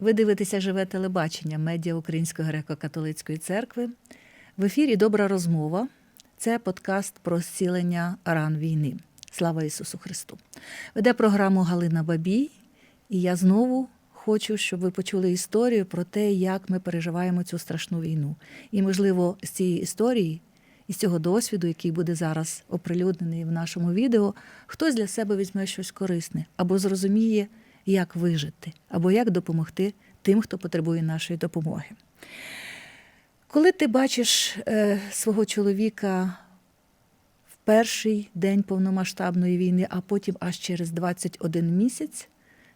Ви дивитеся живе телебачення медіа Української греко-католицької церкви. В ефірі Добра розмова. Це подкаст про зцілення ран війни. Слава Ісусу Христу! Веде програму Галина Бабій, і я знову хочу, щоб ви почули історію про те, як ми переживаємо цю страшну війну. І, можливо, з цієї історії і з цього досвіду, який буде зараз оприлюднений в нашому відео, хтось для себе візьме щось корисне або зрозуміє, як вижити, або як допомогти тим, хто потребує нашої допомоги. Коли ти бачиш е, свого чоловіка в перший день повномасштабної війни, а потім аж через 21 місяць,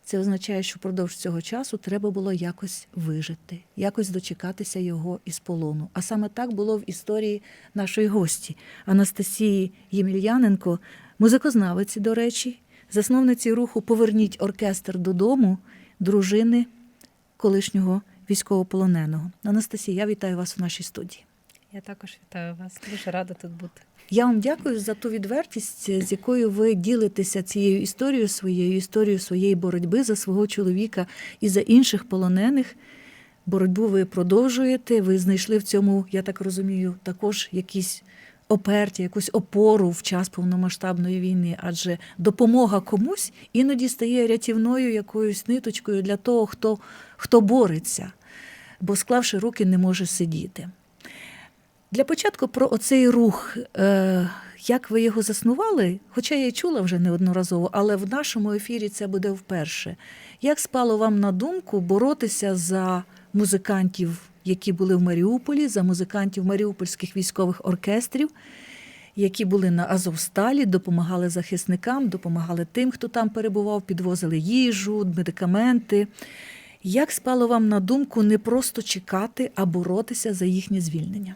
це означає, що впродовж цього часу треба було якось вижити, якось дочекатися його із полону. А саме так було в історії нашої гості Анастасії Ємельяненко, музикознавиці, до речі, засновниці руху Поверніть оркестр додому, дружини колишнього військовополоненого. Анастасія, я вітаю вас у нашій студії. Я також вітаю вас. Дуже рада тут бути. Я вам дякую за ту відвертість, з якою ви ділитеся цією історією своєю, історією своєї боротьби за свого чоловіка і за інших полонених. Боротьбу ви продовжуєте. Ви знайшли в цьому, я так розумію, також якісь опертя, якусь опору в час повномасштабної війни, адже допомога комусь іноді стає рятівною якоюсь ниточкою для того, хто, хто бореться, бо склавши руки, не може сидіти. Для початку про оцей рух, е, як ви його заснували, хоча я й чула вже неодноразово, але в нашому ефірі це буде вперше. Як спало вам на думку боротися за музикантів, які були в Маріуполі, за музикантів маріупольських військових оркестрів, які були на Азовсталі, допомагали захисникам, допомагали тим, хто там перебував, підвозили їжу, медикаменти. Як спало вам на думку не просто чекати, а боротися за їхнє звільнення?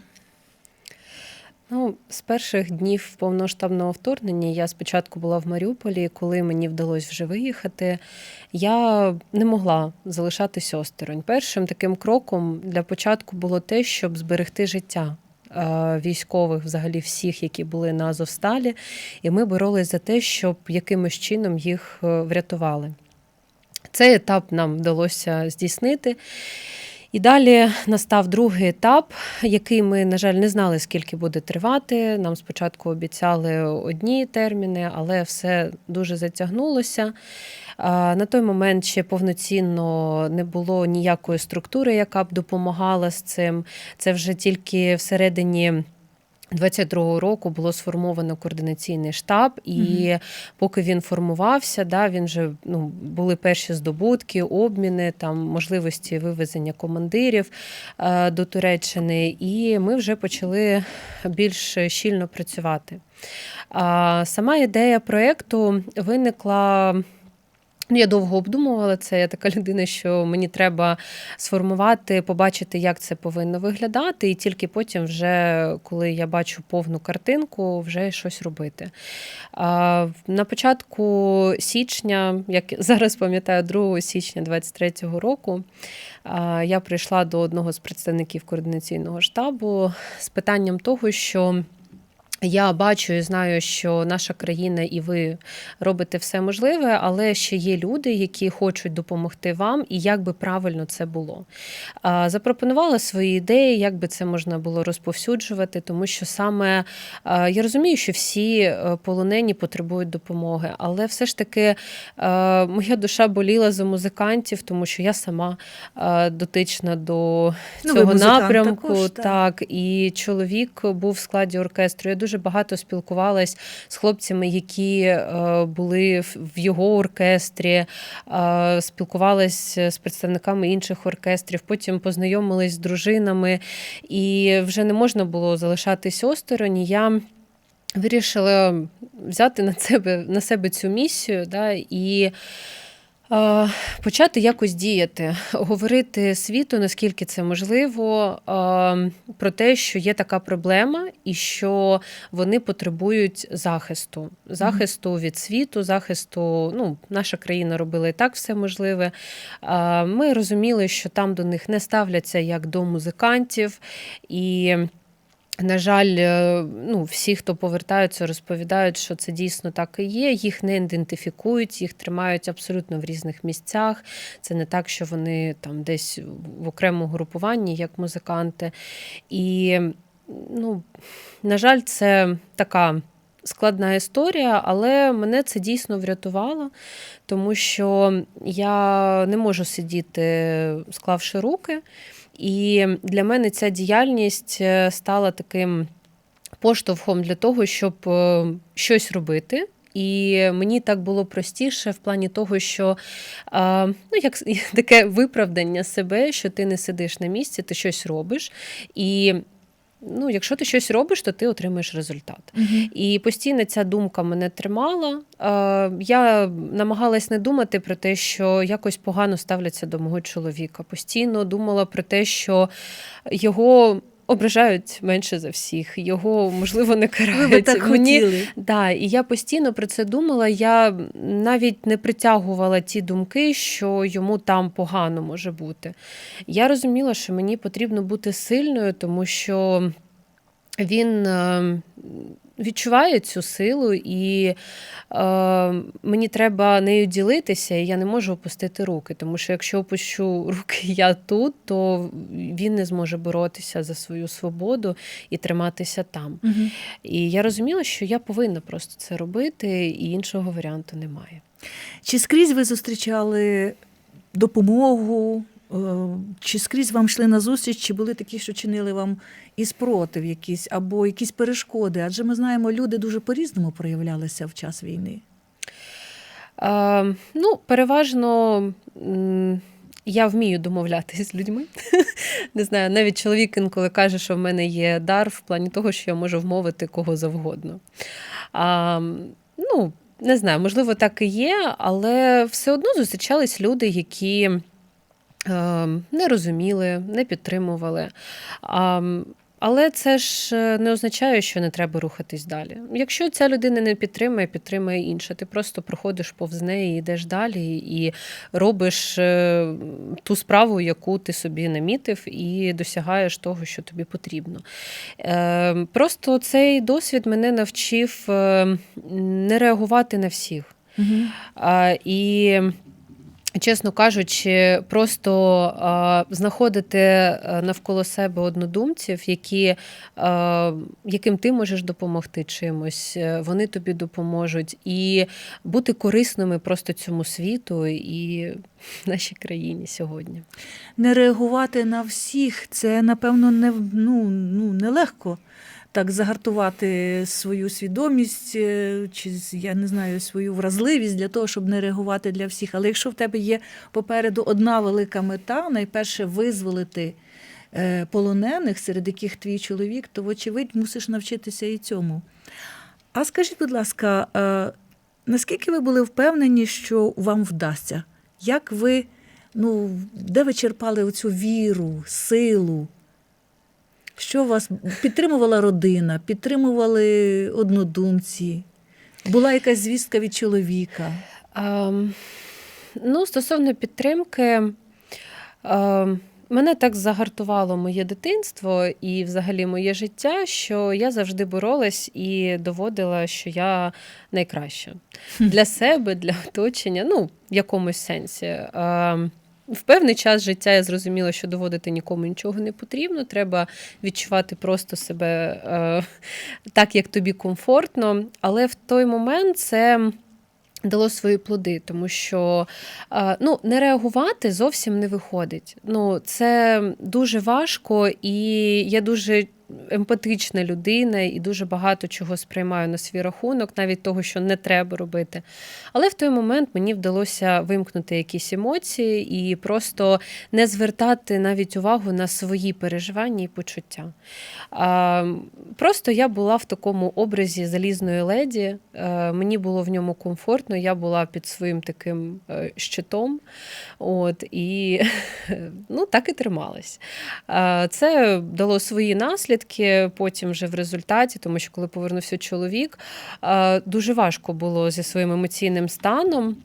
Ну, з перших днів повноштабного вторгнення я спочатку була в Маріуполі, коли мені вдалося вже виїхати, я не могла залишатися осторонь. Першим таким кроком для початку було те, щоб зберегти життя. Військових, взагалі, всіх, які були на Азовсталі, і ми боролись за те, щоб якимось чином їх е, врятували. Цей етап нам вдалося здійснити. І далі настав другий етап, який ми, на жаль, не знали, скільки буде тривати. Нам спочатку обіцяли одні терміни, але все дуже затягнулося. На той момент ще повноцінно не було ніякої структури, яка б допомагала з цим. Це вже тільки всередині. 22-го року було сформовано координаційний штаб, і mm поки він формувався, да, він вже ну, були перші здобутки, обміни, там можливості вивезення командирів е, до Туреччини, і ми вже почали більш щільно працювати. А сама ідея проєкту виникла. Ну, я довго обдумувала це. Я така людина, що мені треба сформувати, побачити, як це повинно виглядати, і тільки потім, вже коли я бачу повну картинку, вже щось робити. На початку січня, як зараз пам'ятаю, 2 січня 23-го року, я прийшла до одного з представників координаційного штабу з питанням того, що. Я бачу і знаю, що наша країна і ви робите все можливе, але ще є люди, які хочуть допомогти вам, і як би правильно це було. Запропонувала свої ідеї, як би це можна було розповсюджувати, тому що саме я розумію, що всі е, полонені потребують допомоги, але все ж таки е, моя душа боліла за музикантів, тому що я сама е, дотична до ну, цього напрямку. Також, так. так, і чоловік був в складі оркестру. Я дуже дуже багато спілкувалась з хлопцями, які е, були в його оркестрі, е, спілкувалась з представниками інших оркестрів. Потім познайомилась з дружинами, і вже не можна було залишатись осторонь. Я Вирішила взяти на себе на себе цю місію, да, і Почати якось діяти, говорити світу, наскільки це можливо, про те, що є така проблема, і що вони потребують захисту, захисту від світу, захисту. Ну, наша країна робила і так все можливе. Ми розуміли, що там до них не ставляться як до музикантів і. На жаль, е, ну, всі, хто повертаються, розповідають, що це дійсно так і є. Їх не ідентифікують, їх тримають абсолютно в різних місцях. Це не так, що вони там десь в окремому групуванні, як музиканти. І, ну, на жаль, це така. Складна історія, але мене це дійсно врятувало, тому що я не можу сидіти, склавши руки. І для мене ця діяльність е, стала таким поштовхом для того, щоб е, щось робити. І мені так було простіше в плані того, що е, ну, як таке виправдання себе, що ти не сидиш на місці, ти щось робиш. І ну, якщо ти щось робиш, то ти отримаєш результат. І постійно ця думка мене тримала. Е, Я намагалась не думати про те, що якось погано ставляться до мого чоловіка. Постійно думала про те, що його. Ображають менше за всіх, його можливо не Ви карають. би так Мені хотіли. Да, і я постійно про це думала. Я навіть не притягувала ті думки, що йому там погано може бути. Я розуміла, що мені потрібно бути сильною, тому що він відчуває цю силу, і е, мені треба нею ділитися, і я не можу опустити руки. Тому що якщо опущу руки я тут, то він не зможе боротися за свою свободу і триматися там. Мгм. І я розуміла, що я повинна просто це робити, і іншого варіанту немає. Чи скрізь ви зустрічали допомогу, чи скрізь вам йшли на зустріч, чи були такі, що чинили вам і спротив якийсь, або якісь перешкоди? Адже ми знаємо, люди дуже по-різному проявлялися в час війни. Е, ну, переважно. Я вмію домовлятися з людьми. Не знаю, навіть чоловік інколи каже, що в мене є дар в плані того, що я можу вмовити кого завгодно. А, ну, не знаю, можливо, так і є, але все одно зустрічались люди, які е, не розуміли, не підтримували. Але це ж е, не означає, що не треба рухатись далі. Якщо ця людина не підтримує, підтримує інша. Ти просто проходиш повз неї, йдеш далі і робиш е, ту справу, яку ти собі намітив, і досягаєш того, що тобі потрібно. Е, Просто цей досвід мене навчив е, не реагувати на всіх. А, І, чесно кажучи, просто знаходити навколо себе однодумців, які, а, яким ти можеш допомогти чимось, е, вони тобі допоможуть, і бути корисними просто цьому світу і нашій країні сьогодні. Не реагувати на всіх це, напевно, не, ну, ну, нелегко так загартувати свою свідомість е, чи я не знаю свою вразливість для того, щоб не реагувати для всіх. Але якщо в тебе є попереду одна велика мета, найперше визволити е, полонених, серед яких твій чоловік, то, вочевидь, мусиш навчитися і цьому. А скажіть, будь ласка, е, наскільки ви були впевнені, що вам вдасться? Як ви, ну, де ви черпали оцю віру, силу? Що вас підтримувала родина, підтримували однодумці? Була якась звістка від чоловіка? Ем, ну, стосовно підтримки, ем, мене так загартувало моє дитинство і взагалі моє життя, що я завжди боролась і доводила, що я найкраща для себе, для оточення, ну, в якомусь сенсі. Ем, в певний час життя я зрозуміла, що доводити нікому нічого не потрібно. Треба відчувати просто себе е, так, як тобі комфортно. Але в той момент це. Дало свої плоди, тому що е, ну, не реагувати зовсім не виходить. Ну, це дуже важко, і я дуже емпатична людина і дуже багато чого сприймаю на свій рахунок, навіть того, що не треба робити. Але в той момент мені вдалося вимкнути якісь емоції і просто не звертати навіть увагу на свої переживання і почуття. Просто я була в такому образі залізної леді, е, мені було в ньому комфортно, я була під своїм таким е, щитом. От, і ну, так і трималась. Це дало свої наслідки потім вже в результаті, тому що коли повернувся чоловік, дуже важко було зі своїм емоційним станом,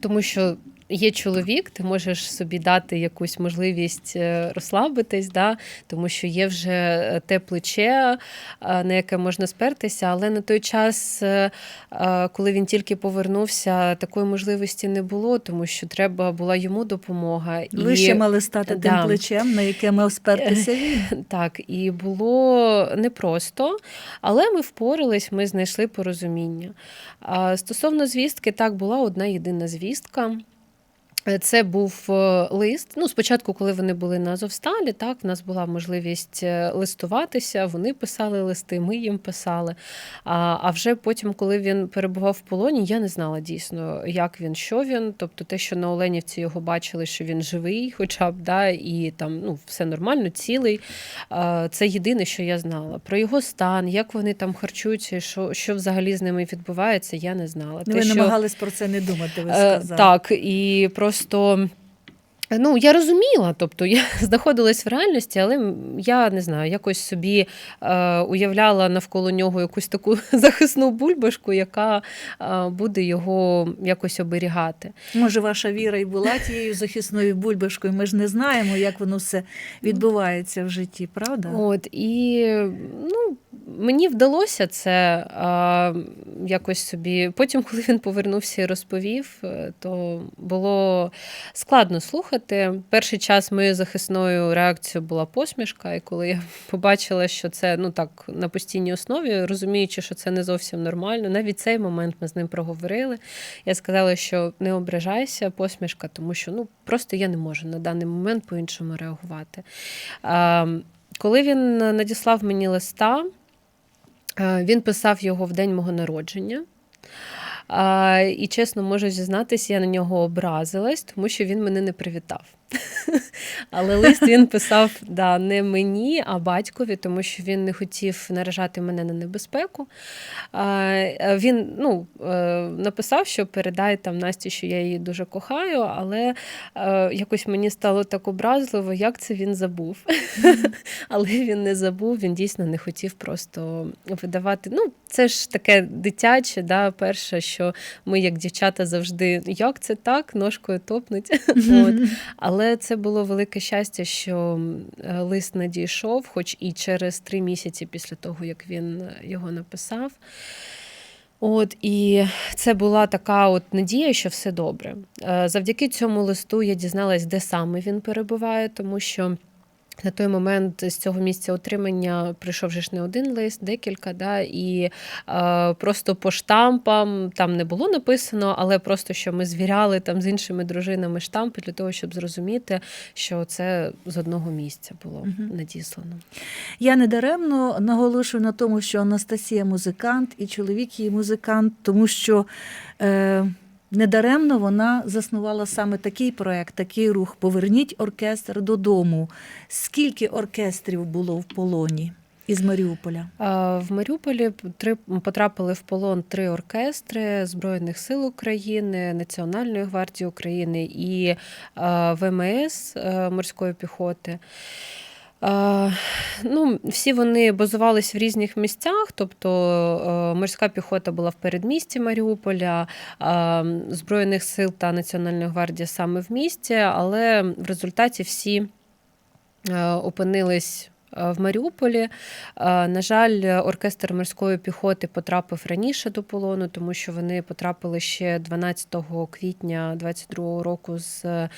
тому що є чоловік, ти можеш собі дати якусь можливість е, розслабитись, да? тому що є вже е, те плече, е, на яке можна спертися. Але на той час, коли він тільки повернувся, такої можливості не було, тому що треба була йому допомога. Ви ще мали стати тим плечем, на яке мав спертися він. Так, і було непросто, але ми впорались, ми знайшли порозуміння. Стосовно звістки, так була одна єдина звістка. Е, Це був е, лист. Ну, спочатку, коли вони були на Азовсталі, так в нас була можливість е, листуватися. Вони писали листи, ми їм писали. А, а вже потім, коли він перебував в полоні, я не знала дійсно, як він, що він. Тобто, те, що на Оленівці його бачили, що він живий, хоча б да, і там ну, все нормально, цілий. Це єдине, що я знала. Про його стан, як вони там харчуються, що, що взагалі з ними відбувається, я не знала. Ну, Те, ви що- намагались про це не думати, ви сказали. Так, і просто. Ну, я розуміла, тобто я знаходилась в реальності, але я не знаю, якось собі е, уявляла навколо нього якусь таку захисну бульбашку, яка е, буде його якось оберігати. Може, ваша віра і була тією захисною бульбашкою. Ми ж не знаємо, як воно все відбувається в житті, правда? От і ну, мені вдалося це а, якось собі. Потім, коли він повернувся і розповів, е, то було складно слухати. Перший час моєю захисною реакцією була посмішка, і коли я побачила, що це ну так на постійній основі, розуміючи, що це не зовсім нормально, навіть цей момент ми з ним проговорили. Я сказала, що не ображайся, посмішка, тому що ну просто я не можу на даний момент по-іншому реагувати. А, коли він надіслав мені листа, він писав його в день мого народження. І чесно можу зізнатися, я на нього образилась, тому що він мене не привітав. Але лист він писав да, не мені, а батькові, тому що він не хотів наражати мене на небезпеку. Е, Він ну, е, написав, що передай там Насті, що я її дуже кохаю, але е, якось мені стало так образливо, як це він забув. Але він не забув, він дійсно не хотів просто видавати. Ну, це ж таке дитяче, да, перше, що ми, як дівчата, завжди як це так, ножкою топнуть. От. Але це було велике щастя, що е, лист надійшов, хоч і через три місяці після того, як він його написав. От і це була така от надія, що все добре. Е, Завдяки цьому листу я дізналась, де саме він перебуває, тому що. На той момент з цього місця отримання прийшов же ж не один лист, декілька, да, і е, просто по штампам там не було написано, але просто що ми звіряли там з іншими дружинами штампи для того, щоб зрозуміти, що це з одного місця було Мгм. надіслано. Я недаремно наголошую на тому, що Анастасія музикант і чоловік її музикант, тому що е, недаремно вона заснувала саме такий проект, такий рух Поверніть оркестр додому. Скільки оркестрів було в полоні із Маріуполя? В Маріуполі три потрапили в полон три оркестри Збройних сил України, Національної гвардії України і ВМС е, морської піхоти. А, Ну, всі вони базувались в різних місцях, тобто е, морська піхота була в передмісті Маріуполя, Збройних сил та Національної гвардії саме в місті, але в результаті всі е, опинились е, в Маріуполі. Е, На жаль, оркестр морської піхоти потрапив раніше до полону, тому що вони потрапили ще 12 квітня 22 року з е,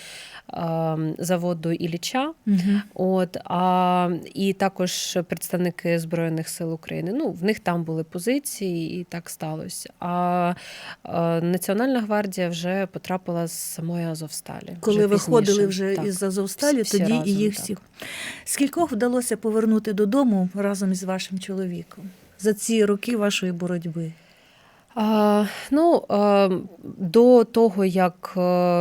заводу Ілліча. Угу. От, а, і також представники Збройних сил України. Ну, в них там були позиції, і так сталося. А, а Національна гвардія вже потрапила з самої Азовсталі. Коли вже виходили вже Так. із Азовсталі, Всі тоді разом, і їх так. всіх. Скількох вдалося повернути додому разом із вашим чоловіком за ці роки вашої боротьби? А, ну, е, до того, як е,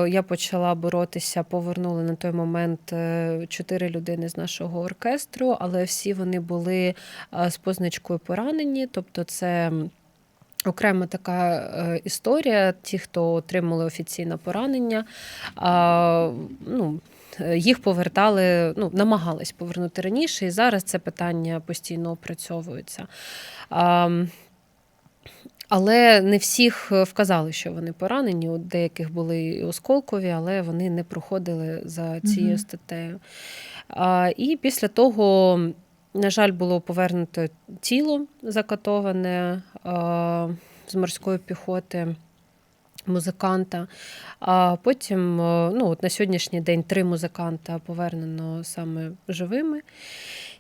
я почала боротися, повернули на той момент е, чотири людини з нашого оркестру, але всі вони були е, з позначкою поранені. Тобто, це окрема така історія. Ті, хто отримали офіційне поранення, а, ну, їх повертали, ну, намагались повернути раніше, і зараз це питання постійно опрацьовується. Але не всіх е, вказали, що вони поранені. У деяких були і осколкові, але вони не проходили за цією статтею. А, і після того, на жаль, було повернуто тіло закатоване а, з морської піхоти. Музиканта. А потім, е, ну, от на сьогоднішній день три музиканта повернено саме живими.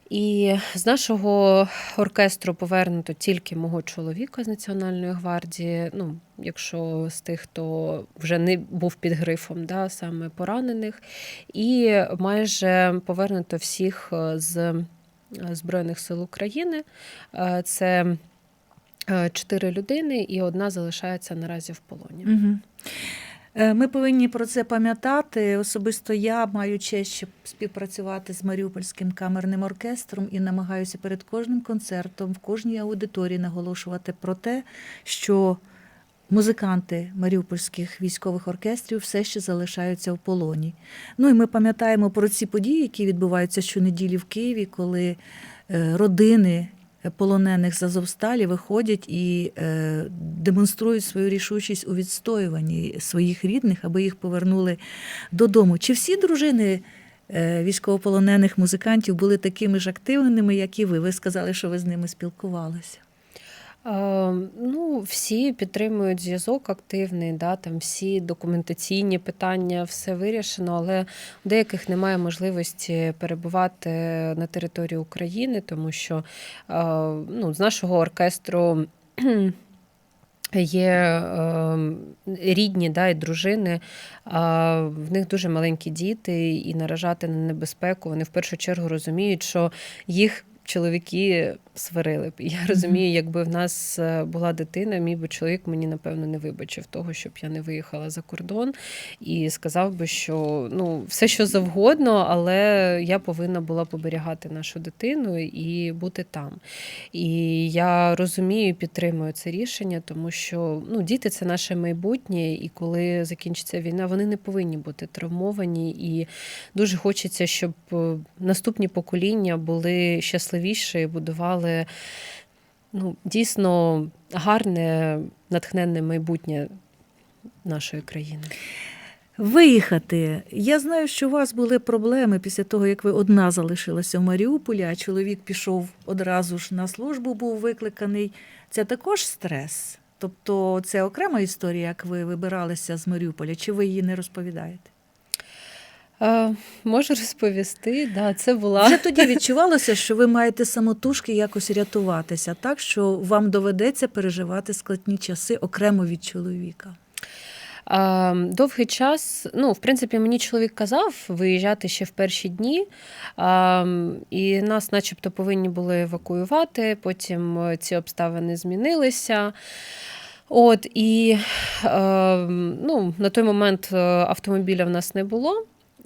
І з нашого оркестру повернуто тільки мого чоловіка з Національної гвардії. Ну, якщо з тих, хто вже не був під грифом, да, саме поранених, і майже повернуто всіх е, з е, Збройних сил України. Це чотири людини, і одна залишається наразі в полоні. Угу. Ми повинні про це пам'ятати. Особисто я маю честь співпрацювати з Маріупольським камерним оркестром і намагаюся перед кожним концертом в кожній аудиторії наголошувати про те, що музиканти маріупольських військових оркестрів все ще залишаються в полоні. Ну і ми пам'ятаємо про ці події, які відбуваються щонеділі в Києві, коли е, родини полонених з Азовсталі виходять і е, демонструють свою рішучість у відстоюванні своїх рідних, аби їх повернули додому. Чи всі дружини е, військовополонених музикантів були такими ж активними, як і ви? Ви сказали, що ви з ними спілкувалися. Е, Ну, всі підтримують зв'язок активний, да, там всі документаційні питання, все вирішено, але у деяких немає можливості перебувати на території України, тому що е, ну, з нашого оркестру. Є е, рідні да, і дружини, а в них дуже маленькі діти, і наражати на небезпеку. Вони в першу чергу розуміють, що їх чоловіки сварили б. І Я розумію, якби в нас е, була дитина, мій би чоловік мені напевно не вибачив того, щоб я не виїхала за кордон і сказав би, що ну все що завгодно, але я повинна була поберігати нашу дитину і бути там. І я розумію і підтримую це рішення, тому що ну діти це наше майбутнє, і коли закінчиться війна, вони не повинні бути травмовані. І дуже хочеться, щоб е, наступні покоління були щасливіші, і будували ну, дійсно гарне, натхненне майбутнє нашої країни. Виїхати. Я знаю, що у вас були проблеми після того, як ви одна залишилася в Маріуполі, а чоловік пішов одразу ж на службу, був викликаний. Це також стрес. Тобто це окрема історія, як ви вибиралися з Маріуполя, чи ви її не розповідаєте? Е, можу розповісти, да, це була Вже тоді відчувалося, що ви маєте самотужки якось рятуватися, так що вам доведеться переживати складні часи окремо від чоловіка. Е, Довгий час, ну, в принципі, мені чоловік казав виїжджати ще в перші дні, е, і нас, начебто, повинні були евакуювати. Потім ці обставини змінилися. От і е, ну, на той момент автомобіля в нас не було.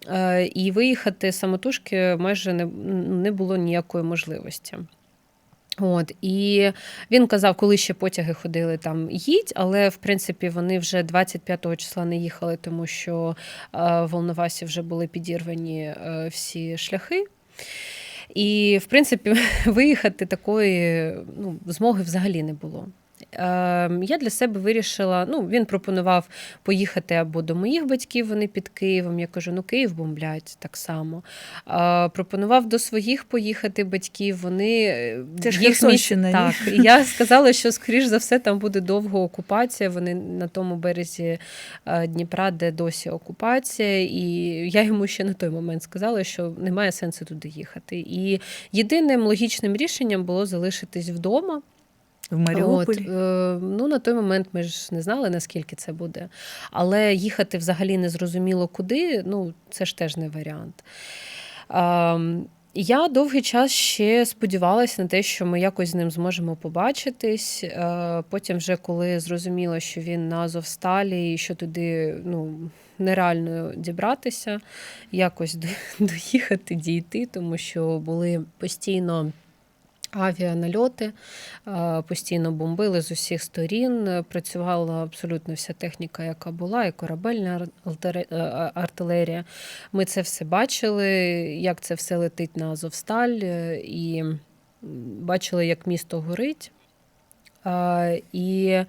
Е, І виїхати самотужки майже не, не було ніякої можливості. От і він казав, коли ще потяги ходили там їдь, але в принципі вони вже 25-го числа не їхали, тому що е, в Волновасі вже були підірвані е, всі шляхи. І, в принципі, виїхати такої ну, змоги взагалі не було. Е, Я для себе вирішила, ну, він пропонував поїхати або до моїх батьків, вони під Києвом. Я кажу, ну Київ бомблять так само. Е, Пропонував до своїх поїхати батьків. Вони е, Це ж їх місць- Так, і я сказала, що скоріш за все там буде довго окупація. Вони на тому березі е, Дніпра, де досі окупація. І я йому ще на той момент сказала, що немає сенсу туди їхати. І єдиним логічним рішенням було залишитись вдома. В Маріуполі. От, е, ну, на той момент ми ж не знали, наскільки це буде. Але їхати взагалі не зрозуміло куди, ну, це ж теж не варіант. Е, я довгий час ще сподівалася на те, що ми якось з ним зможемо побачитись. Е, Потім, вже коли зрозуміла, що він на Азовсталі і що туди ну, нереально дібратися, якось до- доїхати, дійти, тому що були постійно. Авіанальоти е, постійно бомбили з усіх сторін. Працювала абсолютно вся техніка, яка була, і корабельна е, артилерія. Ми це все бачили, як це все летить на Азовсталь, е, і бачили, як місто горить. І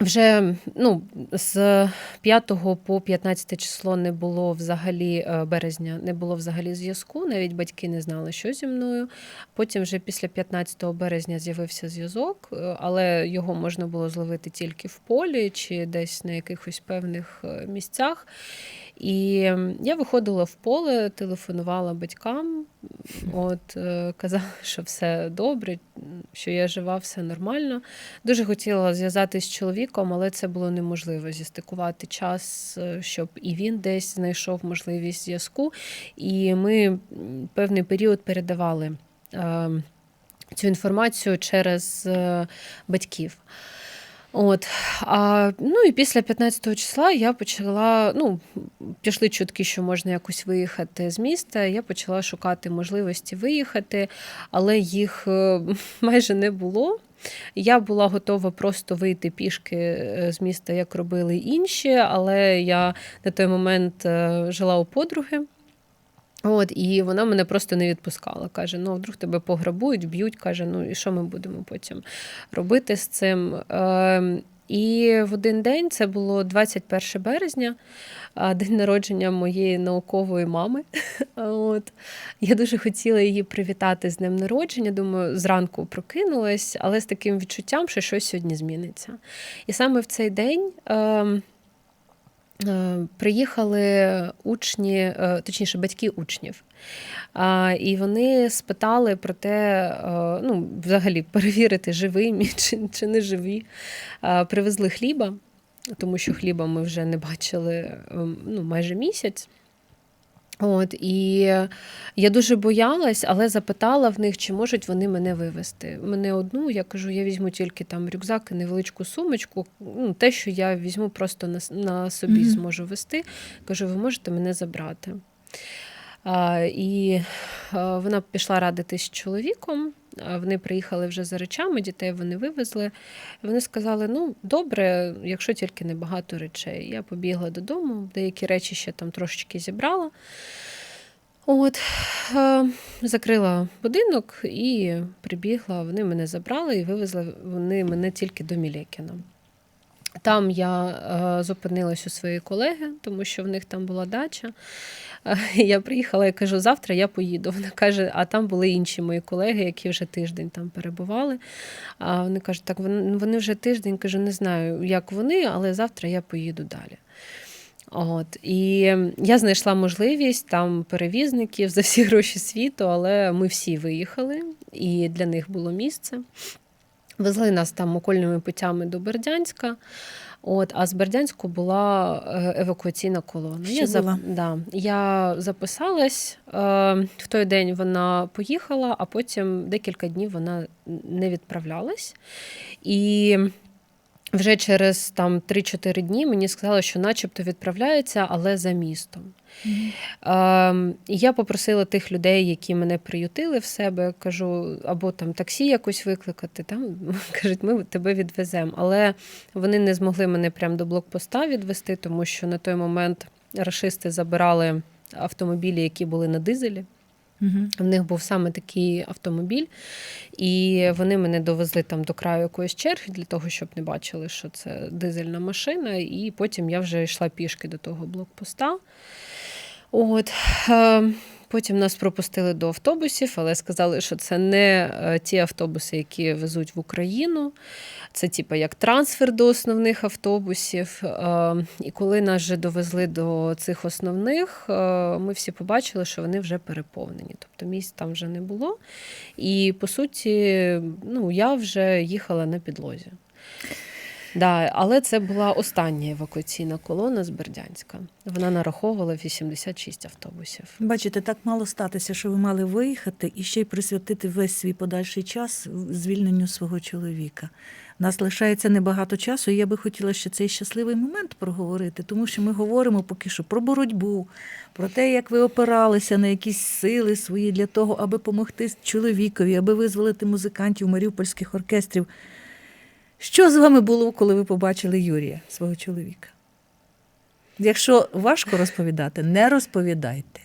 вже ну, з 5 по 15 число не було взагалі е, березня, не було взагалі зв'язку. Навіть батьки не знали, що зі мною. Потім вже після 15 березня з'явився зв'язок, е, але його можна було зловити тільки в полі чи десь на якихось певних е, місцях. І я виходила в поле, телефонувала батькам, от е, казала, що все добре, що я жива, все нормально. Дуже хотіла зв'язатися з чоловіком, але це було неможливо зістикувати час, е, щоб і він десь знайшов можливість зв'язку. І ми певний період передавали е, цю інформацію через е, батьків. От. А, ну і після 15 числа я почала, ну, пішли чутки, що можна якось виїхати з міста. Я почала шукати можливості виїхати, але їх е, майже не було. Я була готова просто вийти пішки е, з міста, як робили інші, але я на той момент е, жила у подруги. От, і вона мене просто не відпускала. Каже: ну, вдруг тебе пограбують, б'ють. Каже, ну і що ми будемо потім робити з цим? Е, і в один день це було 21 березня, день народження моєї наукової мами. От. Я дуже хотіла її привітати з днем народження. Думаю, зранку прокинулась, але з таким відчуттям, що щось сьогодні зміниться. І саме в цей день. Е, Приїхали учні, е, точніше, батьки учнів. І вони спитали про те, е, ну, взагалі, перевірити, живий чи, чи не живі. Привезли хліба, тому що хліба ми вже не бачили ем, ну, майже місяць. От, і я дуже боялась, але запитала в них, чи можуть вони мене вивезти. Мене одну, я кажу, я візьму тільки там рюкзак і невеличку сумочку. Ну, те, що я візьму, просто на, на собі Мгм. зможу вести. Кажу, ви можете мене забрати. А, і а, вона пішла радитись з чоловіком. Вони приїхали вже за речами, дітей вони вивезли. Вони сказали: ну, добре, якщо тільки не багато речей. Я побігла додому, деякі речі ще там трошечки зібрала. От, е, закрила будинок і прибігла. Вони мене забрали і вивезли вони мене тільки до Мілєкіна. Там я е, зупинилась у своєї колеги, тому що в них там була дача. Я приїхала і кажу, завтра я поїду. Вона каже, а там були інші мої колеги, які вже тиждень там перебували. А вони кажуть, так вони вже тиждень, кажу, не знаю, як вони, але завтра я поїду далі. От і я знайшла можливість там перевізників за всі гроші світу, але ми всі виїхали, і для них було місце. Везли нас там окольними путями до Бердянська. От, а з Бердянську була е, евакуаційна колона. Ще я, була. Да, я записалась. Е, в той день вона поїхала, а потім декілька днів вона не відправлялась. І вже через там 3-4 дні мені сказали, що начебто відправляється, але за містом. І я попросила тих людей, які мене приютили в себе, кажу, або там таксі якось викликати. Там кажуть, ми тебе відвеземо. Але вони не змогли мене прямо до блокпоста відвести, тому що на той момент рашисти забирали автомобілі, які були на дизелі. Мгм. В них був саме такий автомобіль, і вони мене довезли там до краю якоїсь черги для того, щоб не бачили, що це дизельна машина. І потім я вже йшла пішки до того блокпоста. От. е, Потім нас пропустили до автобусів, але сказали, що це не е, ті автобуси, які везуть в Україну. Це типу як трансфер до основних автобусів. Е, І коли нас вже довезли до цих основних, е, ми всі побачили, що вони вже переповнені. Тобто місць там вже не було. І по суті, ну, я вже їхала на підлозі. Да, але це була остання евакуаційна колона з Бердянська. Вона нараховувала 86 автобусів. Бачите, так мало статися, що ви мали виїхати і ще й присвятити весь свій подальший час звільненню свого чоловіка. Нас лишається небагато часу, і я би хотіла ще цей щасливий момент проговорити, тому що ми говоримо поки що про боротьбу, про те, як ви опиралися на якісь сили свої для того, аби допомогти чоловікові, аби визволити музикантів маріупольських оркестрів. Що з вами було, коли ви побачили Юрія, свого чоловіка? Якщо важко розповідати, не розповідайте.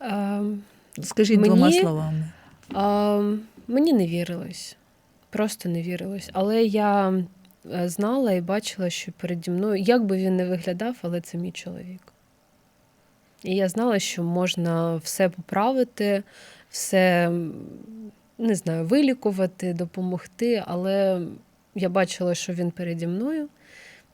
Ем, Скажіть Мені- двома словами. ем, Мені не вірилось. Просто не вірилось. Але я е, знала і бачила, що переді мною, як би він не виглядав, але це мій чоловік. І я знала, що можна все поправити, все не знаю, вилікувати, допомогти, але я бачила, що він переді мною,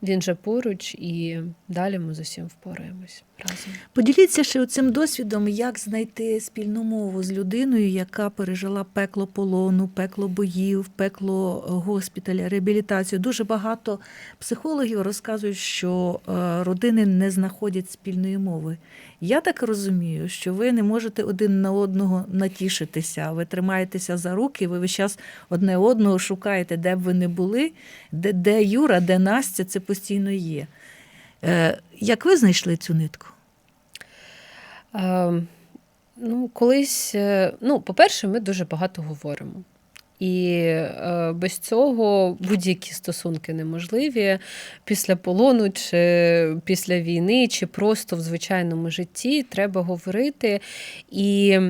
він же поруч, і далі ми з усім впораємось разом. Поділіться ще цим досвідом, як знайти спільну мову з людиною, яка пережила пекло полону, пекло боїв, пекло госпіталя, реабілітацію. Дуже багато психологів розказують, що е, родини не знаходять спільної мови. Я так розумію, що ви не можете один на одного натішитися. Ви тримаєтеся за руки, ви весь час одне одного шукаєте, де б ви не були, де, де Юра, де Настя, це постійно є. Е, Як ви знайшли цю нитку? Е, ну, колись, е, ну, по-перше, ми дуже багато говоримо. І е, без цього будь-які стосунки неможливі після полону, чи після війни, чи просто в звичайному житті треба говорити і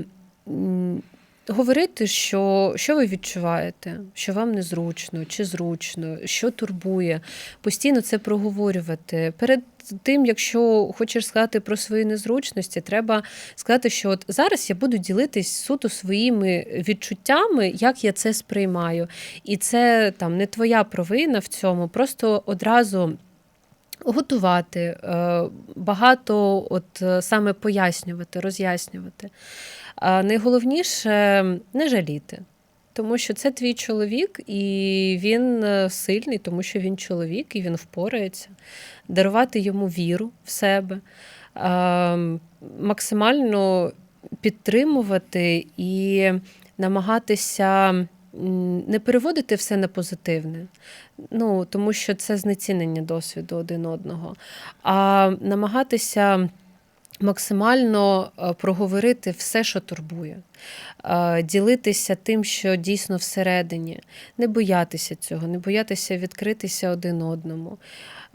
говорити, що, що ви відчуваєте, що вам незручно, чи зручно, що турбує. Постійно це проговорювати. Перед тим, якщо хочеш сказати про свої незручності, треба сказати, що от зараз я буду ділитись суто своїми відчуттями, як я це сприймаю. І це там не твоя провина в цьому, просто одразу. Готувати, е, багато от е, саме пояснювати, роз'яснювати. А найголовніше не жаліти, тому що це твій чоловік, і він е, сильний, тому що він чоловік і він впорається. Дарувати йому віру в себе, максимально підтримувати і намагатися не переводити все на позитивне. Ну, тому що це знецінення досвіду один одного, а намагатися максимально е, проговорити все, що турбує, е, ділитися тим, що дійсно всередині, не боятися цього, не боятися відкритися один одному.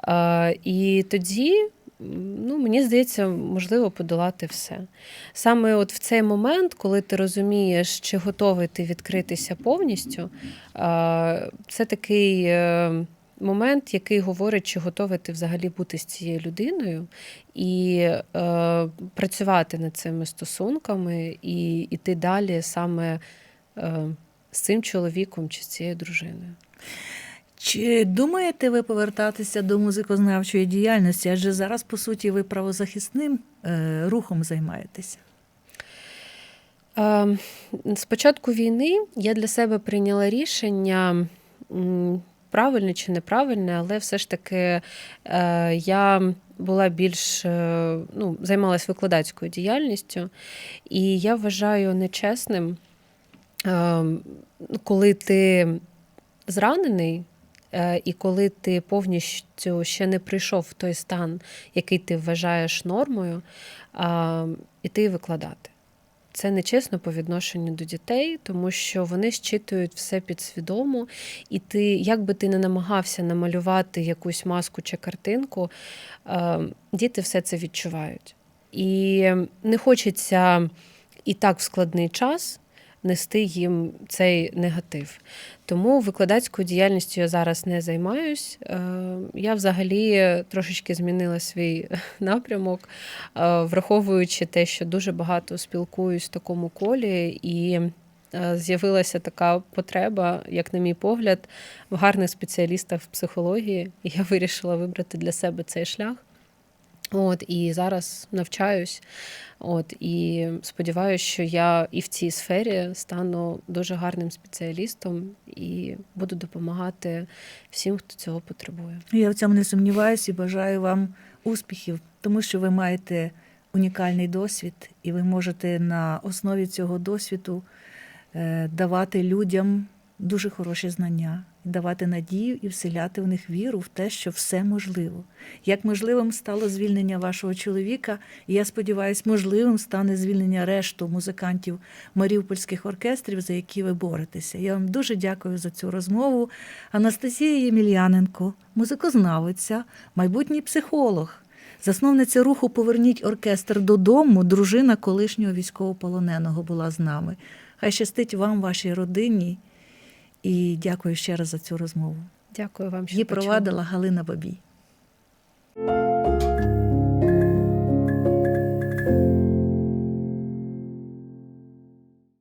Е, І тоді. Ну, мені здається, можливо подолати все. Саме от в цей момент, коли ти розумієш, чи готовий ти відкритися повністю, це такий момент, який говорить, чи готовий ти взагалі бути з цією людиною і е, працювати над цими стосунками, і йти далі саме е, з цим чоловіком чи з цією дружиною. Чи думаєте ви повертатися до музикознавчої діяльності? Адже зараз, по суті, ви правозахисним е, рухом займаєтеся. Е, З початку війни я для себе прийняла рішення. Правильне чи неправильне, але все ж таки е, я була більш е, ну, займалась викладацькою діяльністю, і я вважаю нечесним, е, коли ти зранений, і коли ти повністю ще не прийшов в той стан, який ти вважаєш нормою, іти викладати. Це нечесно по відношенню до дітей, тому що вони щитують все підсвідомо, і ти, як би ти не намагався намалювати якусь маску чи картинку, е, діти все це відчувають. І не хочеться і так в складний час нести їм цей негатив. Тому викладацькою діяльністю я зараз не займаюсь. Е, Я взагалі трошечки змінила свій напрямок, е, враховуючи те, що дуже багато спілкуюсь в такому колі, і е, з'явилася така потреба, як на мій погляд, в гарних спеціалістах в психології. І я вирішила вибрати для себе цей шлях. От і зараз навчаюсь. От і сподіваюся, що я і в цій сфері стану дуже гарним спеціалістом і буду допомагати всім, хто цього потребує. Я в цьому не сумніваюся і бажаю вам успіхів, тому що ви маєте унікальний досвід, і ви можете на основі цього досвіду е, давати людям дуже хороші знання, давати надію і вселяти в них віру в те, що все можливо. Як можливим стало звільнення вашого чоловіка, і я сподіваюся, можливим стане звільнення решту музикантів маріупольських оркестрів, за які ви боретеся. Я вам дуже дякую за цю розмову. Анастасія Ємельяненко, музикознавиця, майбутній психолог. Засновниця руху Поверніть оркестр додому. Дружина колишнього військовополоненого була з нами. Хай щастить вам, вашій родині. І дякую ще раз за цю розмову. Дякую вам. що Її почули. провадила Галина Бабій.